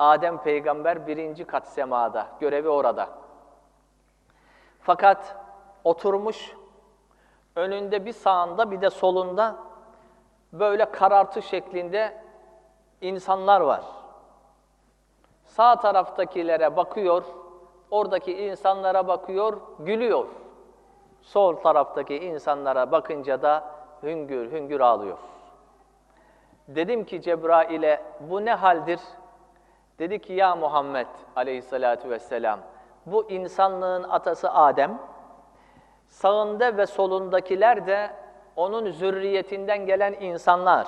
Adem peygamber birinci kat semada, görevi orada. Fakat oturmuş, önünde bir sağında bir de solunda böyle karartı şeklinde insanlar var. Sağ taraftakilere bakıyor, oradaki insanlara bakıyor, gülüyor. Sol taraftaki insanlara bakınca da hüngür hüngür ağlıyor. Dedim ki Cebrail'e bu ne haldir? Dedi ki ya Muhammed aleyhissalatu vesselam bu insanlığın atası Adem, sağında ve solundakiler de onun zürriyetinden gelen insanlar.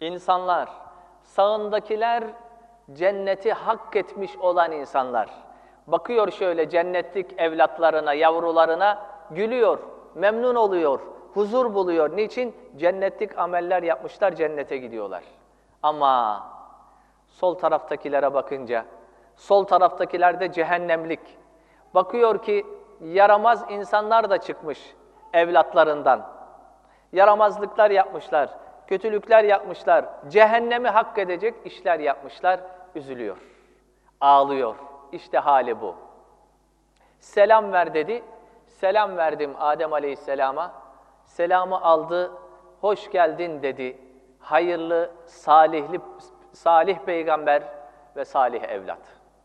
İnsanlar, sağındakiler cenneti hak etmiş olan insanlar. Bakıyor şöyle cennetlik evlatlarına, yavrularına, gülüyor, memnun oluyor, huzur buluyor. Niçin? Cennetlik ameller yapmışlar, cennete gidiyorlar. Ama sol taraftakilere bakınca, sol taraftakiler de cehennemlik. Bakıyor ki yaramaz insanlar da çıkmış evlatlarından. Yaramazlıklar yapmışlar, kötülükler yapmışlar, cehennemi hak edecek işler yapmışlar, üzülüyor, ağlıyor. İşte hali bu. Selam ver dedi, selam verdim Adem Aleyhisselam'a. Selamı aldı, hoş geldin dedi. Hayırlı, salihli, salih peygamber ve salih evlat.